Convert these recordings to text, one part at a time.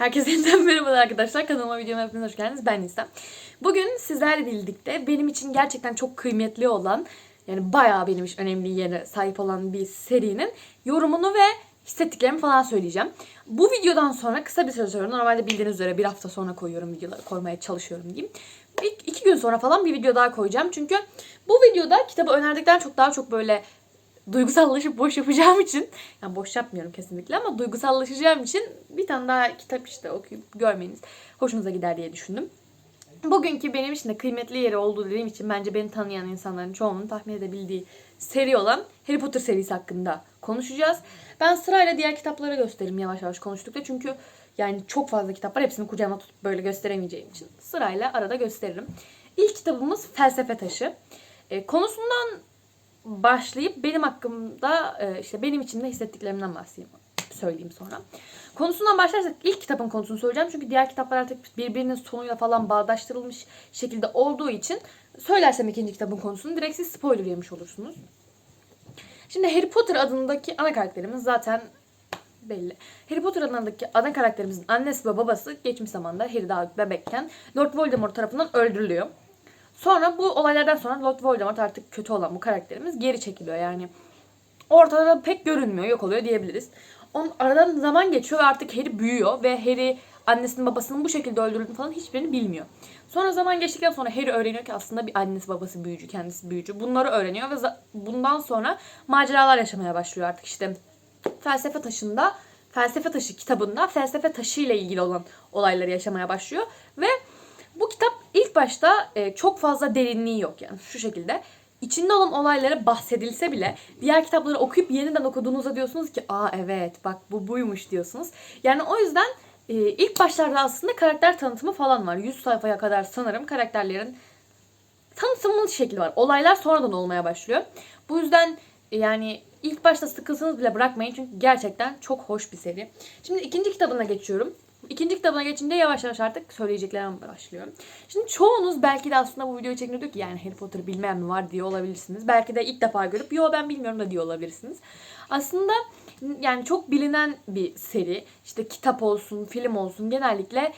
Herkese yeniden merhabalar arkadaşlar. Kanalıma videoma hepiniz hoş geldiniz. Ben Nisa. Bugün sizlerle birlikte benim için gerçekten çok kıymetli olan yani bayağı benim için önemli yere sahip olan bir serinin yorumunu ve hissettiklerimi falan söyleyeceğim. Bu videodan sonra kısa bir süre sonra normalde bildiğiniz üzere bir hafta sonra koyuyorum videoları koymaya çalışıyorum diyeyim. Bir, iki gün sonra falan bir video daha koyacağım. Çünkü bu videoda kitabı önerdikten çok daha çok böyle duygusallaşıp boş yapacağım için yani boş yapmıyorum kesinlikle ama duygusallaşacağım için bir tane daha kitap işte okuyup görmeniz hoşunuza gider diye düşündüm. Bugünkü benim için de kıymetli yeri olduğu dediğim için bence beni tanıyan insanların çoğunun tahmin edebildiği seri olan Harry Potter serisi hakkında konuşacağız. Ben sırayla diğer kitapları göstereyim yavaş yavaş konuştukça çünkü yani çok fazla kitap var hepsini kucağıma tutup böyle gösteremeyeceğim için sırayla arada gösteririm. İlk kitabımız Felsefe Taşı. E, konusundan başlayıp benim hakkımda e, işte benim içimde hissettiklerimden bahsedeyim söyleyeyim sonra. Konusundan başlarsak ilk kitabın konusunu söyleyeceğim. Çünkü diğer kitaplar artık birbirinin sonuyla falan bağdaştırılmış şekilde olduğu için söylersem ikinci kitabın konusunu direkt siz spoiler yemiş olursunuz. Şimdi Harry Potter adındaki ana karakterimiz zaten belli. Harry Potter adındaki ana karakterimizin annesi ve babası geçmiş zamanda Harry daha bebekken Lord Voldemort tarafından öldürülüyor. Sonra bu olaylardan sonra Lord Voldemort artık kötü olan bu karakterimiz geri çekiliyor yani. Ortada pek görünmüyor, yok oluyor diyebiliriz. Onun aradan zaman geçiyor ve artık Harry büyüyor ve Harry annesinin babasının bu şekilde öldürüldüğünü falan hiçbirini bilmiyor. Sonra zaman geçtikten sonra Harry öğreniyor ki aslında bir annesi babası büyücü, kendisi büyücü. Bunları öğreniyor ve bundan sonra maceralar yaşamaya başlıyor artık işte. Felsefe taşında, felsefe taşı kitabında felsefe taşı ile ilgili olan olayları yaşamaya başlıyor ve bu kitap ilk başta e, çok fazla derinliği yok yani şu şekilde. İçinde olan olaylara bahsedilse bile diğer kitapları okuyup yeniden okuduğunuzda diyorsunuz ki aa evet bak bu buymuş diyorsunuz. Yani o yüzden e, ilk başlarda aslında karakter tanıtımı falan var. 100 sayfaya kadar sanırım karakterlerin tanıtımlı şekli var. Olaylar sonradan olmaya başlıyor. Bu yüzden e, yani ilk başta sıkılsanız bile bırakmayın çünkü gerçekten çok hoş bir seri. Şimdi ikinci kitabına geçiyorum. İkinci kitabına geçince yavaş yavaş artık söyleyeceklerim başlıyor. Şimdi çoğunuz belki de aslında bu videoyu çekince ki yani Harry Potter bilmeyen mi var diye olabilirsiniz. Belki de ilk defa görüp yo ben bilmiyorum da diye olabilirsiniz. Aslında yani çok bilinen bir seri. İşte kitap olsun, film olsun genellikle e,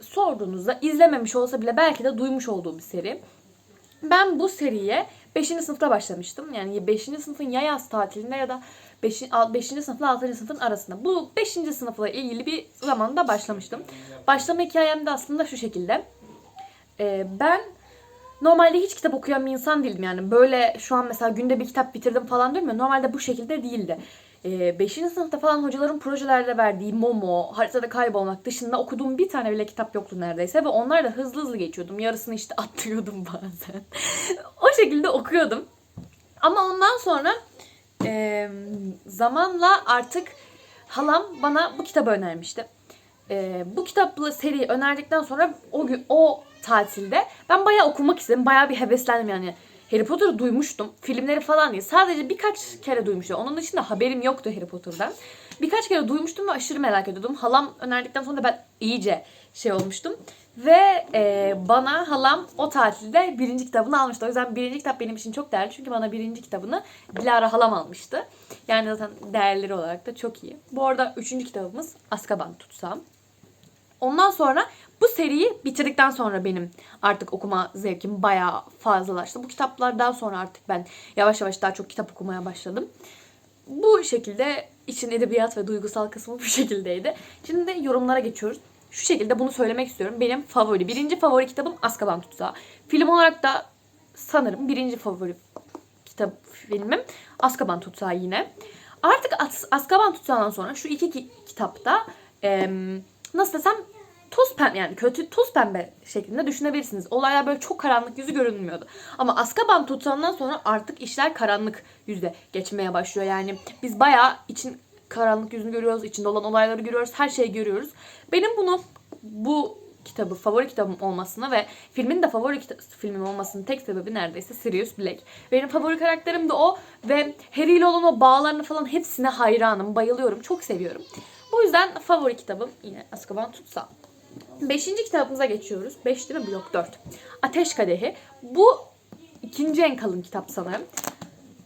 sorduğunuzda izlememiş olsa bile belki de duymuş olduğu bir seri. Ben bu seriye 5. sınıfta başlamıştım. Yani 5. sınıfın ya yaz tatilinde ya da 5. 5. sınıfla 6. sınıfın arasında. Bu 5. sınıfla ilgili bir zamanda başlamıştım. Başlama hikayem de aslında şu şekilde. Ee, ben normalde hiç kitap okuyan bir insan değildim yani. Böyle şu an mesela günde bir kitap bitirdim falan diyorum ya. Normalde bu şekilde değildi. 5. sınıfta falan hocaların projelerde verdiği Momo, haritada kaybolmak dışında okuduğum bir tane bile kitap yoktu neredeyse. Ve onlar da hızlı hızlı geçiyordum. Yarısını işte atlıyordum bazen. o şekilde okuyordum. Ama ondan sonra e, zamanla artık halam bana bu kitabı önermişti. E, bu kitaplı seri önerdikten sonra o gün o tatilde ben bayağı okumak istedim. Bayağı bir heveslendim yani. Harry Potter'ı duymuştum. Filmleri falan değil. Sadece birkaç kere duymuştum. Onun dışında haberim yoktu Harry Potter'dan. Birkaç kere duymuştum ve aşırı merak ediyordum. Halam önerdikten sonra ben iyice şey olmuştum. Ve e, bana halam o tatilde birinci kitabını almıştı. O yüzden birinci kitap benim için çok değerli. Çünkü bana birinci kitabını Dilara halam almıştı. Yani zaten değerleri olarak da çok iyi. Bu arada üçüncü kitabımız Azkaban Tutsağı. Ondan sonra bu seriyi bitirdikten sonra benim artık okuma zevkim bayağı fazlalaştı. Bu kitaplardan sonra artık ben yavaş yavaş daha çok kitap okumaya başladım. Bu şekilde için edebiyat ve duygusal kısmı bu şekildeydi. Şimdi de yorumlara geçiyoruz. Şu şekilde bunu söylemek istiyorum. Benim favori, birinci favori kitabım Azkaban Tutsağı. Film olarak da sanırım birinci favori kitap filmim Azkaban Tutsağı yine. Artık Az- Azkaban Tutsağı'ndan sonra şu iki ki- kitapta em, nasıl desem toz pembe yani kötü toz pembe şeklinde düşünebilirsiniz. Olaylar böyle çok karanlık yüzü görünmüyordu. Ama Azkaban tutsağından sonra artık işler karanlık yüzde geçmeye başlıyor. Yani biz bayağı için karanlık yüzünü görüyoruz, içinde olan olayları görüyoruz, her şeyi görüyoruz. Benim bunu bu kitabı favori kitabım olmasına ve filmin de favori filmim olmasının tek sebebi neredeyse Sirius Black. Benim favori karakterim de o ve Harry ile olan o bağlarını falan hepsine hayranım, bayılıyorum, çok seviyorum. Bu yüzden favori kitabım yine Azkaban Tutsağı. Beşinci kitabımıza geçiyoruz. Beş değil mi? Yok dört. Ateş Kadehi. Bu ikinci en kalın kitap sanırım.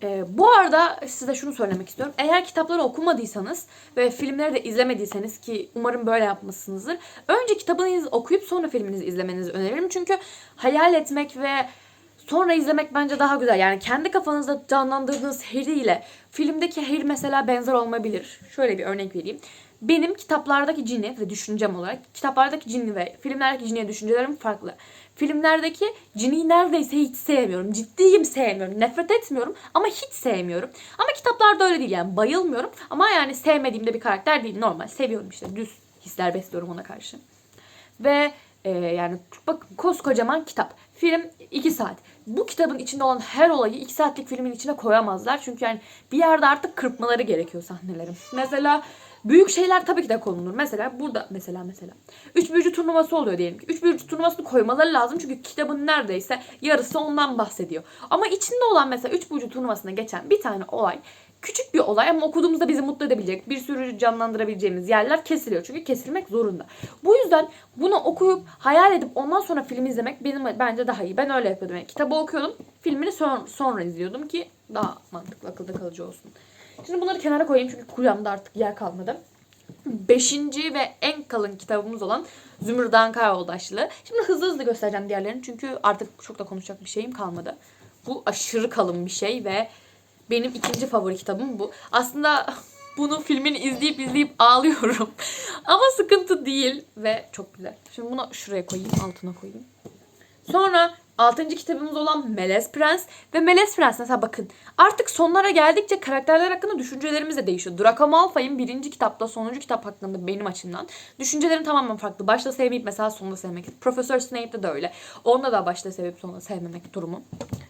Ee, bu arada size şunu söylemek istiyorum. Eğer kitapları okumadıysanız ve filmleri de izlemediyseniz ki umarım böyle yapmışsınızdır. Önce kitabınızı okuyup sonra filminizi izlemenizi öneririm. Çünkü hayal etmek ve sonra izlemek bence daha güzel. Yani kendi kafanızda canlandırdığınız Harry ile filmdeki Harry mesela benzer olmayabilir. Şöyle bir örnek vereyim. Benim kitaplardaki cini ve düşüncem olarak kitaplardaki cini ve filmlerdeki ciniye düşüncelerim farklı. Filmlerdeki cini neredeyse hiç sevmiyorum. Ciddiyim sevmiyorum. Nefret etmiyorum ama hiç sevmiyorum. Ama kitaplarda öyle değil yani bayılmıyorum. Ama yani sevmediğim de bir karakter değil. Normal seviyorum işte düz hisler besliyorum ona karşı. Ve e, yani bak koskocaman kitap. Film 2 saat. Bu kitabın içinde olan her olayı 2 saatlik filmin içine koyamazlar. Çünkü yani bir yerde artık kırpmaları gerekiyor sahnelerin. Mesela büyük şeyler tabii ki de konulur. Mesela burada mesela mesela. Üç büyücü turnuvası oluyor diyelim ki. Üç büyücü turnuvasını koymaları lazım. Çünkü kitabın neredeyse yarısı ondan bahsediyor. Ama içinde olan mesela üç büyücü turnuvasına geçen bir tane olay küçük bir olay ama okuduğumuzda bizi mutlu edebilecek, bir sürü canlandırabileceğimiz yerler kesiliyor. Çünkü kesilmek zorunda. Bu yüzden bunu okuyup hayal edip ondan sonra film izlemek benim bence daha iyi. Ben öyle yapıyordum. Yani kitabı okuyordum, filmini son, sonra izliyordum ki daha mantıklı, akılda kalıcı olsun. Şimdi bunları kenara koyayım çünkü kuryamda artık yer kalmadı. Beşinci ve en kalın kitabımız olan Zümrüt Ankara Yoldaşlığı. Şimdi hızlı hızlı göstereceğim diğerlerini çünkü artık çok da konuşacak bir şeyim kalmadı. Bu aşırı kalın bir şey ve benim ikinci favori kitabım bu. Aslında bunu filmini izleyip izleyip ağlıyorum. Ama sıkıntı değil ve çok güzel. Şimdi bunu şuraya koyayım, altına koyayım. Sonra 6. kitabımız olan Melez Prens ve Melez Prens mesela bakın artık sonlara geldikçe karakterler hakkında düşüncelerimiz de değişiyor. Draco Malfoy'un birinci kitapla sonuncu kitap hakkında benim açımdan düşüncelerim tamamen farklı. Başta sevmeyip mesela sonunda sevmek. Profesör Snape'de de öyle. Onda da başta sevip sonunda sevmemek durumu.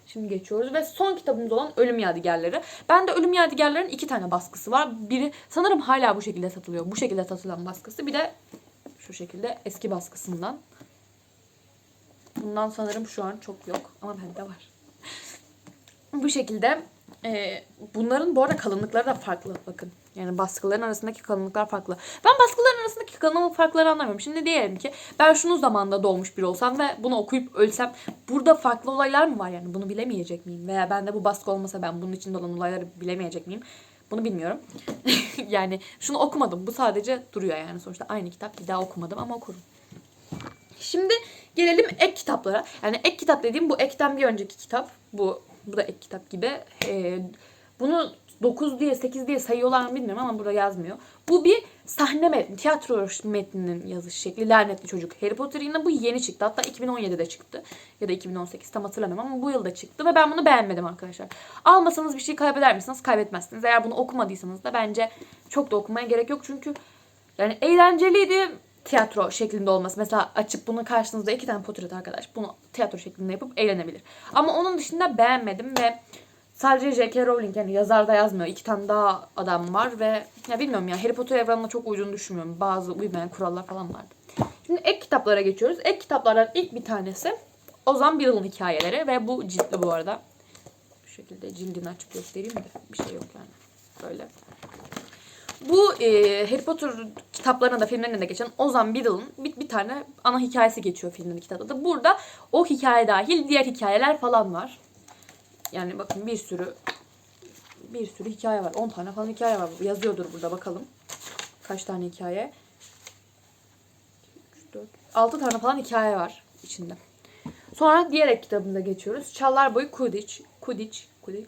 Şimdi geçiyoruz ve son kitabımız olan Ölüm Yadigarları. Ben de Ölüm Yadigarları'nın iki tane baskısı var. Biri sanırım hala bu şekilde satılıyor. Bu şekilde satılan baskısı. Bir de şu şekilde eski baskısından. Bundan sanırım şu an çok yok ama bende var. Bu şekilde e, bunların bu arada kalınlıkları da farklı bakın. Yani baskıların arasındaki kalınlıklar farklı. Ben baskıların arasındaki kalınlık farkları anlamıyorum. Şimdi diyelim ki ben şunu zamanda doğmuş biri olsam ve bunu okuyup ölsem burada farklı olaylar mı var yani bunu bilemeyecek miyim? Veya bende bu baskı olmasa ben bunun içinde olan olayları bilemeyecek miyim? Bunu bilmiyorum. yani şunu okumadım. Bu sadece duruyor yani sonuçta aynı kitap. Bir daha okumadım ama okurum. Şimdi gelelim ek kitaplara. Yani ek kitap dediğim bu ekten bir önceki kitap. Bu bu da ek kitap gibi. Ee, bunu 9 diye 8 diye sayıyorlar mı bilmiyorum ama burada yazmıyor. Bu bir sahne metni, tiyatro metninin yazış şekli. Lanetli Çocuk. Harry Potter yine bu yeni çıktı. Hatta 2017'de çıktı. Ya da 2018 tam hatırlamıyorum ama bu yılda çıktı ve ben bunu beğenmedim arkadaşlar. Almasanız bir şey kaybeder misiniz? Kaybetmezsiniz. Eğer bunu okumadıysanız da bence çok da okumaya gerek yok. Çünkü yani eğlenceliydi tiyatro şeklinde olması. Mesela açıp bunu karşınızda iki tane portret arkadaş bunu tiyatro şeklinde yapıp eğlenebilir. Ama onun dışında beğenmedim ve sadece J.K. Rowling yani yazarda yazmıyor. İki tane daha adam var ve ya bilmiyorum ya Harry Potter evrenine çok uyduğunu düşünmüyorum. Bazı uymayan kurallar falan vardı. Şimdi ek kitaplara geçiyoruz. Ek kitaplardan ilk bir tanesi Ozan Birol'un hikayeleri ve bu ciltli bu arada. Bu şekilde cildini açıp göstereyim de bir şey yok yani. Böyle. Bu e, Harry Potter kitaplarında da filmlerinde de geçen Ozan Biddle'ın bir, bir tane ana hikayesi geçiyor filmin kitapta da. Burada o hikaye dahil diğer hikayeler falan var. Yani bakın bir sürü bir sürü hikaye var. 10 tane falan hikaye var. Yazıyordur burada bakalım. Kaç tane hikaye? 3, 4, 6 tane falan hikaye var içinde. Sonra diğer kitabımıza geçiyoruz. Çağlar Boyu Kudiç. Kudiç. Kudiç.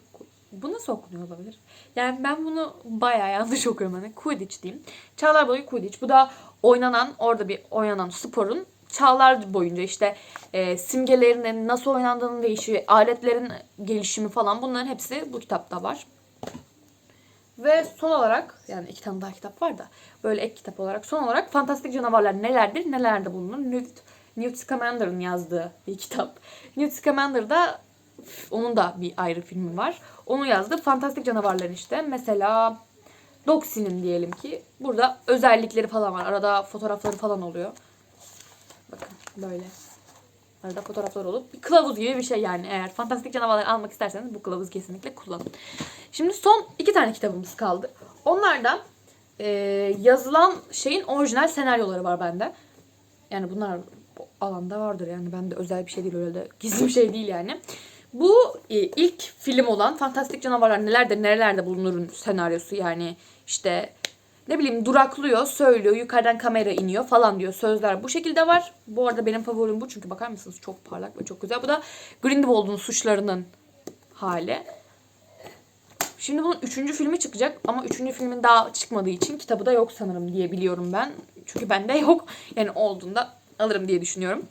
Bu nasıl okunuyor olabilir? Yani ben bunu bayağı yanlış okuyorum. Hani Quidditch diyeyim. Çağlar boyu Quidditch. Bu da oynanan, orada bir oynanan sporun çağlar boyunca işte e, simgelerinin nasıl oynandığının değişi, aletlerin gelişimi falan bunların hepsi bu kitapta var. Ve son olarak yani iki tane daha kitap var da böyle ek kitap olarak son olarak fantastik canavarlar nelerdir nelerde bulunur Newt, Newt Scamander'ın yazdığı bir kitap. Newt Scamander'da onun da bir ayrı filmi var. Onu yazdı. Fantastik canavarlar işte. Mesela Doxy'nin diyelim ki. Burada özellikleri falan var. Arada fotoğrafları falan oluyor. Bakın böyle. Arada fotoğraflar olup bir kılavuz gibi bir şey yani. Eğer fantastik canavarları almak isterseniz bu kılavuz kesinlikle kullanın. Şimdi son iki tane kitabımız kaldı. Onlardan e, yazılan şeyin orijinal senaryoları var bende. Yani bunlar bu alanda vardır yani bende özel bir şey değil öyle de gizli bir şey değil yani. Bu e, ilk film olan Fantastik Canavarlar Nelerde Nerelerde Bulunur'un senaryosu yani işte ne bileyim duraklıyor, söylüyor, yukarıdan kamera iniyor falan diyor. Sözler bu şekilde var. Bu arada benim favorim bu çünkü bakar mısınız çok parlak ve çok güzel. Bu da Grindelwald'un suçlarının hali. Şimdi bunun üçüncü filmi çıkacak ama üçüncü filmin daha çıkmadığı için kitabı da yok sanırım diye biliyorum ben. Çünkü bende yok. Yani olduğunda alırım diye düşünüyorum.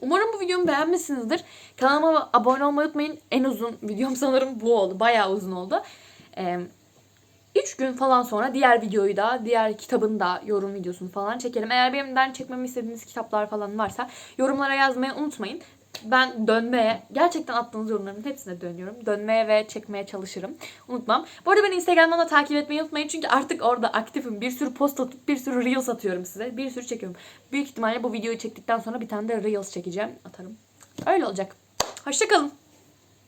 Umarım bu videomu beğenmişsinizdir. Kanalıma abone olmayı unutmayın. En uzun videom sanırım bu oldu. Bayağı uzun oldu. Ee, 3 gün falan sonra diğer videoyu da, diğer kitabın da yorum videosunu falan çekelim. Eğer benimden çekmemi istediğiniz kitaplar falan varsa yorumlara yazmayı unutmayın. Ben dönmeye, gerçekten attığınız yorumların hepsine dönüyorum. Dönmeye ve çekmeye çalışırım. Unutmam. Bu arada beni Instagram'dan da takip etmeyi unutmayın. Çünkü artık orada aktifim. Bir sürü post atıp bir sürü reels atıyorum size. Bir sürü çekiyorum. Büyük ihtimalle bu videoyu çektikten sonra bir tane de reels çekeceğim. Atarım. Öyle olacak. Hoşçakalın.